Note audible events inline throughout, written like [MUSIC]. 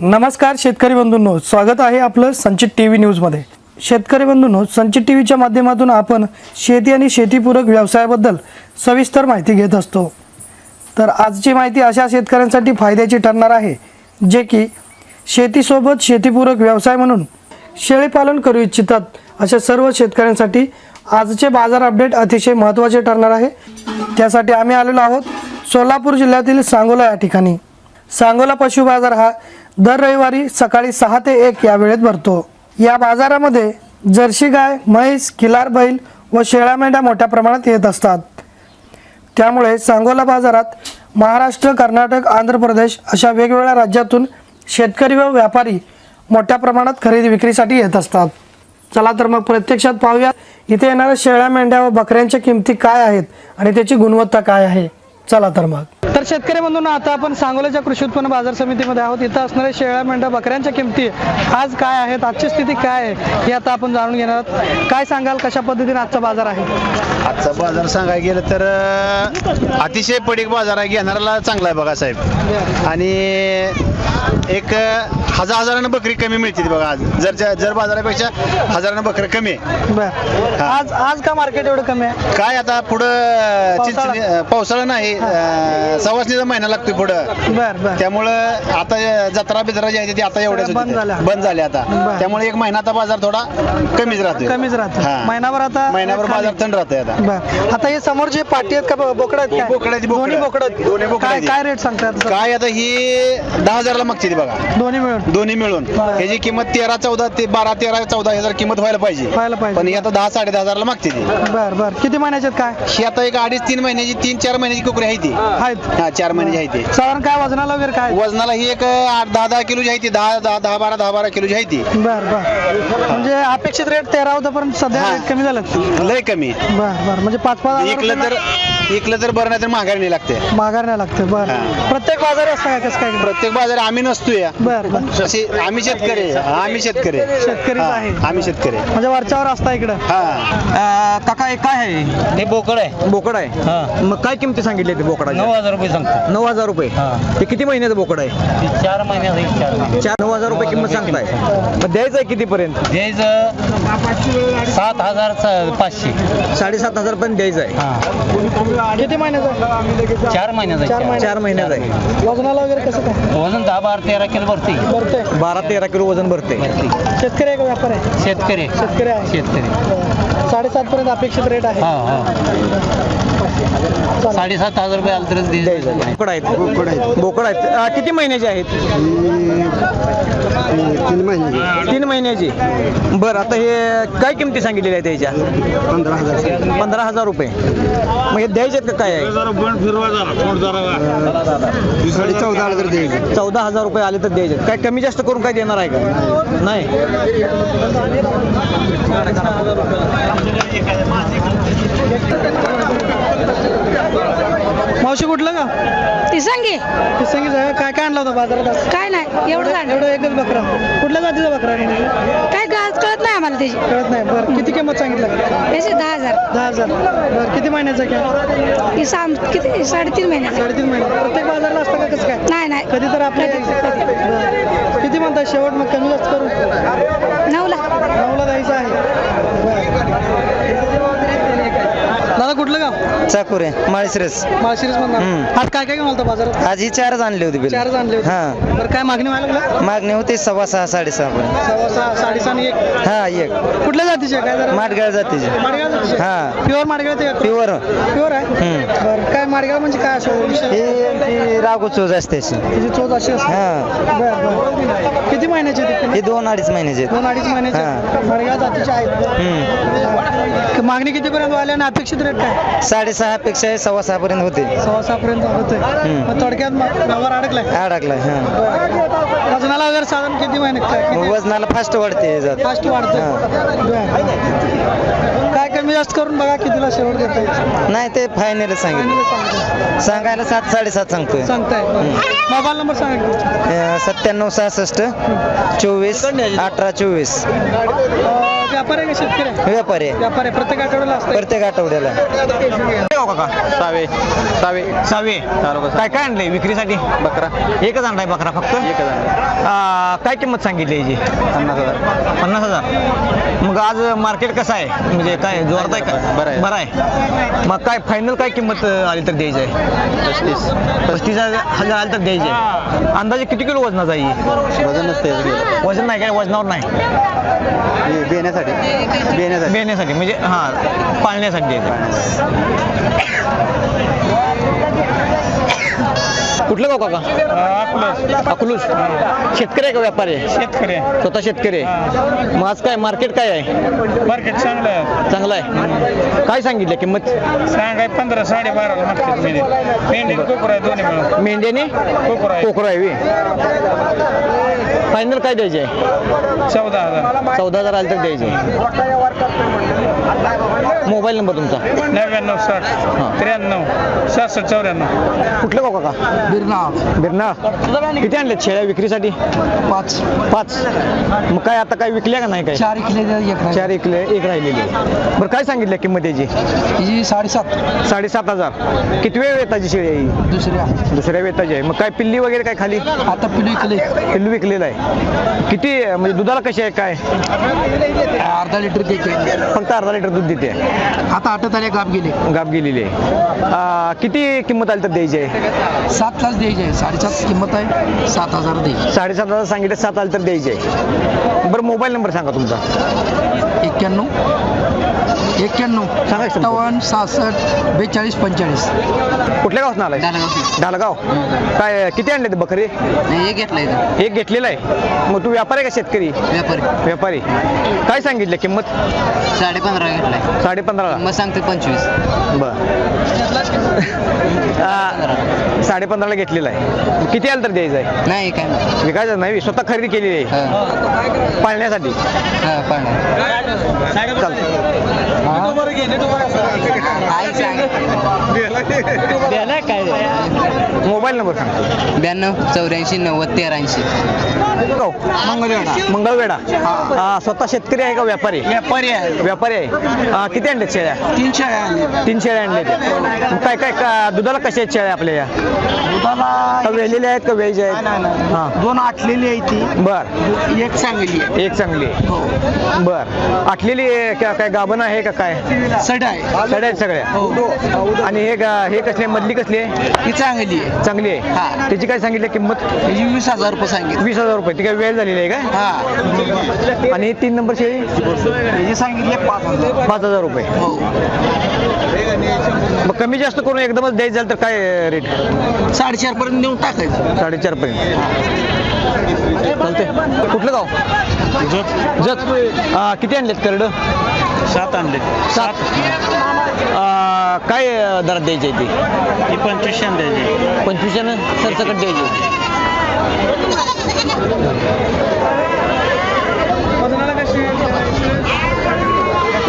नमस्कार शेतकरी बंधूंनो स्वागत आहे आपलं संचित टी व्ही न्यूजमध्ये. शेतकरी बंधूंनो संचित टी व्हीच्या माध्यमातून आपण शेती आणि शेतीपूरक व्यवसायाबद्दल सविस्तर माहिती घेत असतो. तर आजची माहिती अशा शेतकऱ्यांसाठी फायद्याची ठरणार आहे जे की शेतीसोबत शेतीपूरक व्यवसाय म्हणून शेळीपालन करू इच्छितात अशा सर्व शेतकऱ्यांसाठी आजचे बाजार अपडेट अतिशय महत्त्वाचे ठरणार आहे. त्यासाठी आम्ही आलेलो आहोत सोलापूर जिल्ह्यातील सांगोला या ठिकाणी. सांगोला पशु बाजार हा दर रविवारी सकाळी सहा ते एक या वेळेत भरतो. या बाजारामध्ये जर्सी गाय म्हैस खिलार बैल व शेळ्या मेंढ्या मोठ्या प्रमाणात येत असतात. त्यामुळे सांगोला बाजारात महाराष्ट्र कर्नाटक आंध्र प्रदेश अशा वेगवेगळ्या राज्यातून शेतकरी व व्यापारी मोठ्या प्रमाणात खरेदी विक्रीसाठी येत असतात. चला तर मग प्रत्यक्षात पाहूया इथे येणाऱ्या शेळ्या मेंढ्या व बकऱ्यांच्या किमती काय आहेत आणि त्याची गुणवत्ता काय आहे. चला तर मग. तर शेतकरी बंधूंना आता आपण सांगोल्याच्या कृषी उत्पन्न बाजार समितीमध्ये आहोत. इथं असणाऱ्या शेळ्या मेंढ्या बकऱ्यांच्या किमती आज काय आहेत आजची स्थिती काय आहे हे आता आपण जाणून घेणार आहोत. काय सांगाल कशा पद्धतीने आजचा बाजार आहे? आजचा बाजार सांगायला गेलं तर अतिशय पडीक बाजार आहे घेणाऱ्याला चांगला आहे बघा साहेब. आणि एक हजार हजारानं बकरी कमी मिळते बघा आज. जर जर- जर बाजारापेक्षा हजारानं बकरी कमी आहे. आज आज का मार्केट एवढं कमी आहे? काय आता पुढं पावसाळा. नाही सवासणीचा महिना लागतोय पुढं बर बर त्यामुळं आता जत्रा बिजरा जी आहे ती आता होती बंद झाल्या. बंद झाले आता बरं. त्यामुळे एक महिना आता बाजार थोडा कमीच राहतोय कमीच राहतो हा. महिनाभर आता महिन्याभर खाली. बाजार थंड राहतोय आता बर आता हे समोर जे पाटी आहेत का बोकडं आहेत काय? बोकडं आहेत, बोकडं. दोन्ही बोकडं आहेत. दोन्ही बोकडं काय आहेत. काय रेट सांगतात काय आता ही दहा हजारला मागते ती बघा दोन्ही मिळून दोन्ही मिळून बरं. ह्याची किंमत तेरा चौदा ते बारा तेरा चौदा हजार किंमत व्हायला पाहिजे व्हायला पाहिजे. पण ही आता दहा साडे दहा हजारला मागते ती बर बर किती महिन्याचे आहेत काय ही आता एक अडीच तीन महिन्याची तीन चार महिन्याची कुकरी आहे ती आहेत हा चार आहे ती. साधारण काय वजनाला वगैरे काय? वजनाला ही एक आठ दहा दहा किलोची आहे ती. दहा दहा दहा बारा दहा बारा किलोची आहे ती. बर बर. म्हणजे अपेक्षित रेट तेरा होता पण सध्या हा. रेट कमी झालं लय कमी. बर बर. म्हणजे पाच पाच हजार इकलं तर रुपयाला इकलं तर बरं नाही तर माघारी नाही लागते. माघार नाही लागते बर. प्रत्येक बाजार असतं काय कसं काय? प्रत्येक बाजार आम्ही नसतो या बर बर. अशी आम्ही शेतकरी आहे. आम्ही शेतकरी आहे. शेतकरीच हा, आहे. आम्ही शेतकरी आहे. म्हणजे वरच्यावर असता इकडं? हा. काका हे काय आहे? हे बोकड आहे. बोकड आहे? हा. मग काय किमती सांगितली ते बोकडाची? नऊ हजार रुपये सांगतो. नऊ हजार रुपये. हा. ते किती महिन्याचं बोकड आहे? ती चार महिन्यात आहे, चार महिन्यात चार नऊ हजार रुपये किंमत सांगताय. मग द्यायचं आहे कितीपर्यंत? द्यायचं सात हजार स- पाचशे. साडेसात हजार पर्यंत द्यायचं आहे. हा. किती महिन्याचं चार महिन्यात चार महिने. चार महिन्याचं आहे. वजनाला वगैरे कसं काय? वजन दहा बारा तेरा किलो भरते. भरते. बारा तेरा किलो वजन भरते. भरते. शेतकरी आहे का व्यापार आहे? शेतकरी शेतकरी आहे. शेतकरी साडेसात पर्यंत अपेक्षित रेट आहे. हा हा. साडेसात हजार रुपये आलं तरच द्यायचं. बोकड आहेत बोकड आहेत. बोकड आहेत. अं, किती महिन्याचे आहेत? तीन महिन्याची. बरं आता हे काय किमती सांगितलेल्या आहेत त्याच्या? पंधरा हजार. पंधरा हजार रुपये. मग हे द्यायचे आहेत का काय आहे? साडे चौदा हजार द्यायचे. चौदा हजार रुपये आले तर द्यायचे काय कमी जास्त करून काय देणार आहे का? नाही. मावशी कुठलं का? ती सांगे सांगितलं आहे. काय काय आणलं होतं बाजारात आज? काय नाही एवढं झालं. एवढं एकच बकरा. कुठल्या जातीचा बकरा? काय गाज कळत नाही आम्हाला त्याची. कळत नाही. बरं किती किंमत सांगितलं? त्याचे दहा हजार. दहा हजार. बरं किती महिन्याचं काय ती साम किती? साडेतीन महिन्याचे. साडेतीन महिने. प्रत्येक बाजारला असतं का कसं काय? नाही नाही. कधी तर आपल्या बरं. किती म्हणतात शेवट? मग कमी जास्त करू? नऊला. नऊला द्यायचं आहे. बरं. दादा कुठलं गाव? चाकुरे माळशिरस. माळशिरस म्हणणार आज काय काय घेऊन आलता बाजारात? आज ही चारच आणली होती बिल. चारच आणले होते. हा. बरं काय मागणी व्हायला लागला मागणी होती सव्वा सहा साडेसहा पर्यंत. सव्वा सहा साडेसहा आणि एक. हा एक. कुठल्या जातीचे आहे? काय जरा? माटगाळ जातीची. माडगाव जातीचे? हा. प्युअर माडगाव ते प्युअर. प्युअर आहे? हम्म. बरं काय माडगाव म्हणजे काय असं? ही रागू चोच असते अशी. तिची चोच अशी असते? हा. बरं बरं. किती महिन्याची ती? ही दोन अडीच महिन्याचे आहेत. दोन अडीच महिन्याची? हा. माडगाव जातीचे आहेत. हम्म. मागणी कितीपर्यंत व्हायला आणि अपेक्षित रेट काय साडेसहा पेक्षा सव्वा सहा पर्यंत होते. सव्वा सहा पर्यंत होतोय हम्म. मग थोडक्यात मग व्यवहार अडकलाय. अडकलाय हा. बरं. वजनाला वगैरे साधारण किती महिने वजनाला फास्ट वाढते हे जात. फास्ट वाढतं. बरं. काय कमी जास्त करून बघा कितीला शेवट देताय नाही ते फायनल सांगितलं. सांगायला सात साडेसात सांगतोय. सांगताय. मोबाईल नंबर सांगा की. अं, सत्त्याण्णव सहासष्ट चोवीस अठरा चोवीस. व्यापार आहे का शेतकरी आहे? व्यापारी आहे. व्यापार आहे. प्रत्येक आठवड्याला असतं? प्रत्येक आठवड्याला. सावे. सावे. सहावे काय काय आणलंय विक्रीसाठी? बकरा. एकच आणलाय बकरा फक्त. आ, अं, काय किंमत सांगितली याची? पन्नास हजार. पन्नास हजार. मग आज मार्केट कसं आहे? म्हणजे काय जोरात आहे का? बरं आहे. बरं आहे. मग काय फायनल काय किंमत अं, आली तर द्यायची आहे? पस्तीस. पस्तीस हजार आली तर द्यायची आहे. अंदाजे किती किलो वजनाचा आहे ही? वजन नसते वजन नाही काय? वजनावर नाही. बेण्यासाठी बेण्यासाठी बेण्यासाठी म्हणजे हां पाळण्यासाठी. कुठलं गाव काका? अकलूस शेतकरी आहे का व्यापारी? आहे. शेतकरी स्वतः शेतकरी आहे. मग आज काय मार्केट काय आहे? मार्केट चांगलं आहे. चांगलं आहे. काय सांगितलं किंमत? सांगाय पंधरा साडेबाराला मार्केट मेंढी मेंढी कोकर आहे दोन्ही मिळून. मेंढ्याने कोकर आहे. कोकरा आहे फायनल काय द्यायचे? चौदा हजार. चौदा हजार आले तर द्यायचे. मोबाईल नंबर तुमचा? नव्याण्णव साठ त्र्याण्णव सहासष्ट चौऱ्याण्णव. कुठलं गाव काका? बिरणा बिरणा किती आणलेत शेळ्या विक्रीसाठी? पाच. पाच. मग काय आता काय विकल्या का नाही काय? चार किले एक चार एक एक राहिलेली. बरं काय सांगितलं किंमत याची? ही साडेसात. साडेसात हजार. किती वेळ वेताची शेळी आहे ही? दुसऱ्या. दुसऱ्या वेताची आहे. मग काय पिल्ली वगैरे काय खाली? आता पिलू किले पिल्लू विकलेलं आहे. किती म्हणजे दुधाला कशी आहे काय? अर्धा लिटर केक फक्त अर्धा लिटर दूध देते. आता आठ तारीख गाप गेले. गाप गेलेली आहे. आ, किती किंमत आली तर द्यायची आहे? सात तास द्यायचे आहे. साडेसात किंमत आहे. सात हजार द्यायची. साडेसात हजार सांगितलं सात आली तर द्यायची आहे. बरं मोबाईल नंबर सांगा तुमचा. एक्क्याण्णव एक्क्याण्णव सांगा अठ्ठावन्न सहासष्ट बेचाळीस पंचेचाळीस. कुठल्या गावात आलाय डालगाव काय किती आणले ते बकरी? हे घेतलंय एक घेतलेला आहे. मग तू व्यापारी आहे का शेतकरी? व्यापारी. व्यापारी. काय सांगितलं किंमत? साडे पंधरा घेतलाय. साडे पंधरा मग सांगते पंचवीस. बर. [LAUGHS] साडे पंधराला घेतलेला आहे. किती आलं तर द्यायचं आहे? नाही काय नाही. विकायचं नाही स्वतः खरेदी केलेली आहे. हा, पाळण्यासाठी. हा, पाळणार. आहे सांग. मोबाईल नंबर सांग. ब्याण्णव चौऱ्याऐंशी नव्वद तेऱ्याऐंशी मंगळवेढा. मंगळवेढा. हा, स्वतः शेतकरी आहे का व्यापारी? व्यापारी आहे. व्यापारी आहे. हा, किती आणल्यात शेळ्या? तीन शेळ्या आणल्या तीन शेळ्या आणले काय काय का दुधाला कशा आहेत शेळ्या आपल्या या? दुधाला का वेलेल्या आहेत का वेज आहेत? नाही, नाही, नाही. हा. दोन आटलेली आहे ती. बर. एक चांगली आहे. एक चांगली आहे. बर. आटलेली का काय गाभण आहे का काय? सड आहे. सड्या आहेत सगळ्या. आणि हे गा- हे कसली? मधली कसली आहे? ही चांगली आहे. चांगली आहे. हा. त्याची काय सांगितलं किंमत? त्याची वीस हजार रुपये सांगितले. वीस हजार रुपये. ती काय वेळ झालेली आहे काय? हा. आणि तीन नंबर शेळी? त्याची सांगितले पाच हजार. पाच हजार रुपये. हो. मग कमी जास्त करून एकदमच द्यायचं झालं तर काय रेट साडेचार पर्यंत नेऊन टाकायचं. साडेचार पर्यंत चालते कुठलं गाव? जत. आ, किती आणलेत करड? सात आणले. सात. आ, काय दरात द्यायची आहे ती? ही पंचवीसशे द्यायची. पंचवीसशेनं सरसकट द्यायची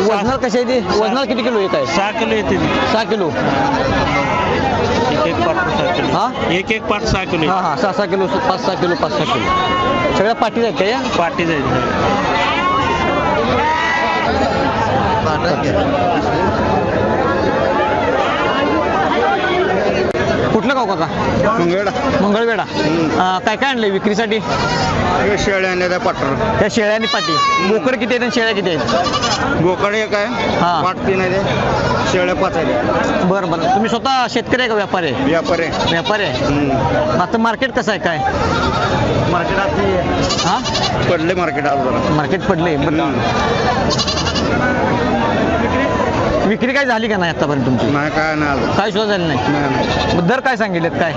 वजनाला कशी आहे ती? वजनाला किती किलो एक आहे सहा किलो येते ती. सहा किलो. एक पाठ सहा किलो. हा? एक एक पाठ सहा किलो. हा हा. सहा सहा किलो पाच सहा किलो पाच सहा किलो. सगळ्या पाठीच आहेत का या? पाठी जायची कुठलं गाव काका? मंगळवेढा. आ, काय काय आणलंय विक्रीसाठी? शेळ्या आणल्या पाटर त्या शेळ्या आणि पाटी. बोकड किती आहेत आणि शेळ्या किती आहेत? बोकड एक आहे. हा. पाट तीन आहे ते. शेळ्या पाच आहे बरं बरं. तुम्ही स्वतः शेतकरी आहे का व्यापारी आहे? व्यापारी आहे. व्यापारी आहे. हम्म. आता मार्केट कसं आहे काय? मार्केट आता हा? पडले मार्केट आज जरा. मार्केट पडले विक्री काय झाली का नाही आतापर्यंत तुमची? नाही काय नाही आलं काय सुद्धा झाली नाही? नाही. मग दर काय सांगितलेत काय?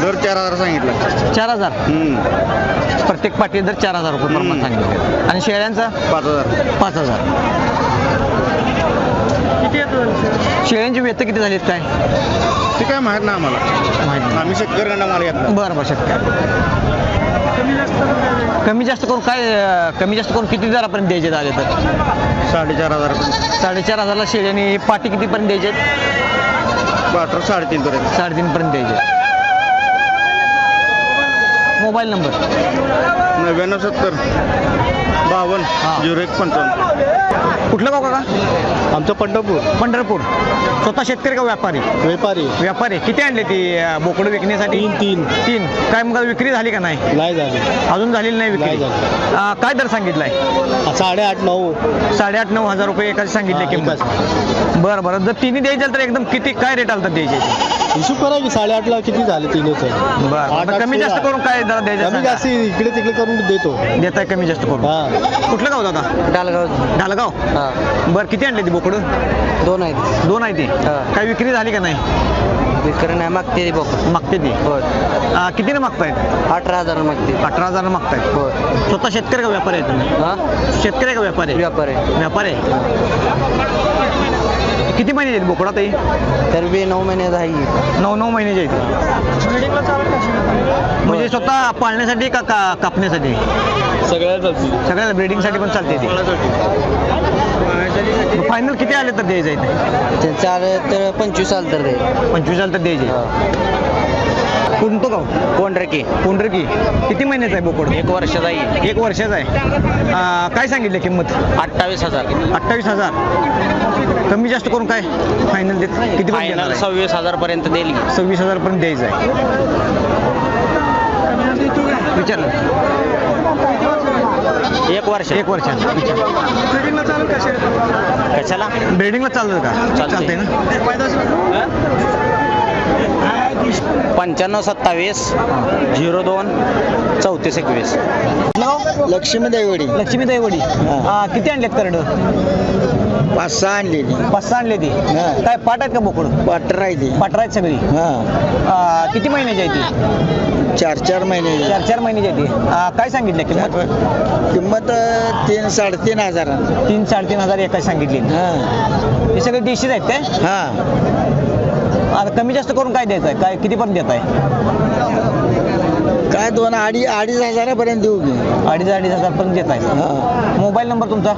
दर चार हजार सांगितलं. चार हजार? हम्म. प्रत्येक पाठी दर चार हजार रुपये प्रमाण हम्म. सांगितले. आणि शेळ्यांचा? पाच हजार. पाच हजार. शेळ्यांची व्यत किती झालीत काय? ते काय माहीत नाही आम्हाला. माहीत नाही. आम्ही शेतकऱ्यांना माल घेत नाही. बरं बरं शेतकरी कमी जास्त करून काय कमी जास्त करून किती दरापर्यंत द्यायचे आले तर? साडेचार हजार. साडेचार हजारला शेळी आणि पाटी कितीपर्यंत द्यायचे क्वार्टर साडेतीन पर्यंत साडेतीन पर्यंत द्यायचे मोबाईल नंबर? नव्याण्णव सत्तर. बावन्न झिरो एक पंचावन्न. कुठलं गाव काका? आमचं पंढरपूर. पंढरपूर. स्वतः शेतकरी का व्यापारी? व्यापारी. व्यापारी. किती आणले ती बोकडं विकण्यासाठी? तीन तीन. तीन. काय मग विक्री झाली का नाही? नाही झाले. अजून झालेली नाही विक्री? काय दर सांगितलाय? साडेआठ नऊ. साडेआठ नऊ हजार रुपये एकाची सांगितले किंमत. बरं बरं. जर तिन्ही द्यायचं तर एकदम किती काय रेट आलं तर द्यायचे? हिशोब करा की साडेआठला किती झाले मग कमी जास्त करून काय कमी द्यायचं जास्त इकडे तिकडे करून देतो. देताय कमी जास्त करून. हा. कुठलं गाव दादा? डालगाव. ढालगाव हा. बरं किती आणले ती बोकडं? दोन आहेत. दोन आहे ती? हा. काय विक्री झाली का नाही? विक्री नाही मागते बघ मागते ती? होय. अं, कितीनं मागतायत? अठरा हजार मागते. अठरा हजार मागतायत? होय. स्वतः शेतकरी का व्यापारी आहे तुम्ही? हा. शेतकरी का व्यापारी आहे? व्यापार. आहे व्यापारी आहे? किती महिने आहेत बोकडा ताई तर बी नऊ महिन्यात आहे नऊ नऊ महिन्याचे आहेत. म्हणजे स्वतः पाळण्यासाठी का का कापण्यासाठी? सगळ्या सगळ्या ब्रिडिंगसाठी पण चालते ती. फायनल किती आले तर द्यायचं आहे त्यांचं आलं तर पंचवीस आलं तर ते पंचवीस आले तर द्यायचे. कोणतं गाव? कोंढरकी. कोंढरकी. किती महिन्याचं आहे बोकड? एक वर्षात आहे. एक वर्षाचं आहे. काय सांगितलं किंमत? अठ्ठावीस हजार. अठ्ठावीस हजार. कमी जास्त करून काय फायनल देत किती पर्यंत देणार फायनल आहे? सव्वीस हजार पर्यंत देईल. सव्वीस हजार पर्यंत द्यायचं आहे. विचारलं. एक वर्ष. एक वर्ष. कशाला? ब्रिडिंगला चालतं का? चालतंय. चालतंय ना. पंच्याण्णव सत्तावीस झिरो दोन चौतीस एकवीस. लक्ष्मी देवडी लक्ष्मी दैवडी किती आणलेत करड? पाच सहा आणलेली. पाच सहा आणले ती हा. काय पाट आहेत का बोकड? वाटर राहिली. पाटर आहेत सगळी. हा. आ, किती महिन्याची आहे ती? चार चार महिने. चार चार महिन्याची आहे ती. काय सांगितलं किंमत? किंमत तीन साडेतीन हजार. तीन साडेतीन हजार एकाच सांगितली. हा. हे सगळे देशीच आहेत काय? हा. आता कमी जास्त करून काय द्यायचं आहे काय किती पर्यंत देत आहे काय दोन अडी अडीच हजारापर्यंत देऊ की. अडीच अडीच हजार पर्यंत देत आहे हा. मोबाईल नंबर तुमचा?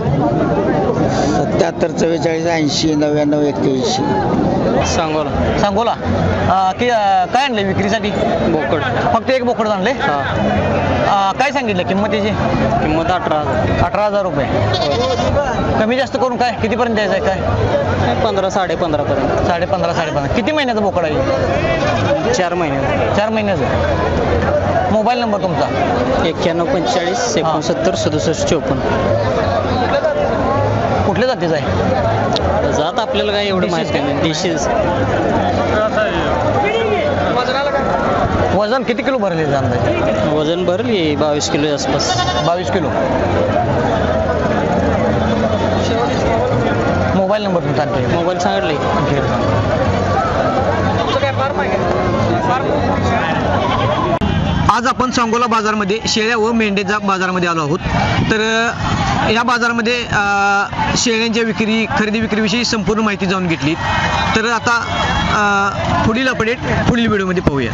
सत्याहत्तर चव्वेचाळीस ऐंशी नव्याण्णव एक्क्याऐंशी सांगोला. सांगोला. कि काय आणले विक्रीसाठी? बोकड. फक्त एक बोकड आणले हा. काय सांगितलं किंमत त्याची किंमत अठरा हजार. अठरा हजार रुपये. कमी जास्त करून काय? कितीपर्यंत द्यायचं आहे काय? पंधरा साडे पंधरा पर्यंत. साडे पंधरा साडे पंधरा किती महिन्याचं बोकड आहे? चार महिने. चार महिन्याचं. मोबाईल नंबर तुमचा? एक्क्याण्णव पंचेचाळीस एकोणसत्तर सदुसष्ट चोपन्न. कुठल्या जातीचा आहे? जात आपल्याला काय एवढं माहिती नाही. डिशेस वजन किती किलो भरले अंदाजे? वजन भरली बावीस किलो आसपास. बावीस किलो. मोबाईल नंबर तुमचा मोबाईल सांगितले. आज आपण सांगोला बाजारमध्ये शेळ्या व मेंढ्याच्या बाजारामध्ये आलो आहोत. तर या बाजारामध्ये शेळ्यांच्या विक्री खरेदी विक्रीविषयी संपूर्ण माहिती जाणून घेतली. तर आता पुढील अपडेट पुढील व्हिडिओमध्ये पाहूया.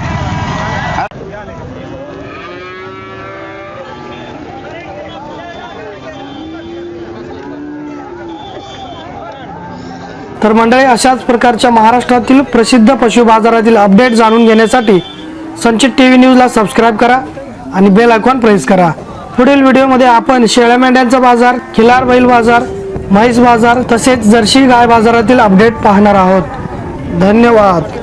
तर मंडळी अशाच प्रकारच्या महाराष्ट्रातील प्रसिद्ध पशु बाजारातील अपडेट जाणून घेण्यासाठी संचित टी व्ही न्यूजला सबस्क्राईब करा आणि बेल आयकॉन प्रेस करा. पुढील व्हिडिओमध्ये आपण शेळ्या मेंढ्यांचा बाजार खिलार बैल बाजार म्हैस बाजार तसेच जर्सी गाय बाजारातील अपडेट पाहणार आहोत. धन्यवाद.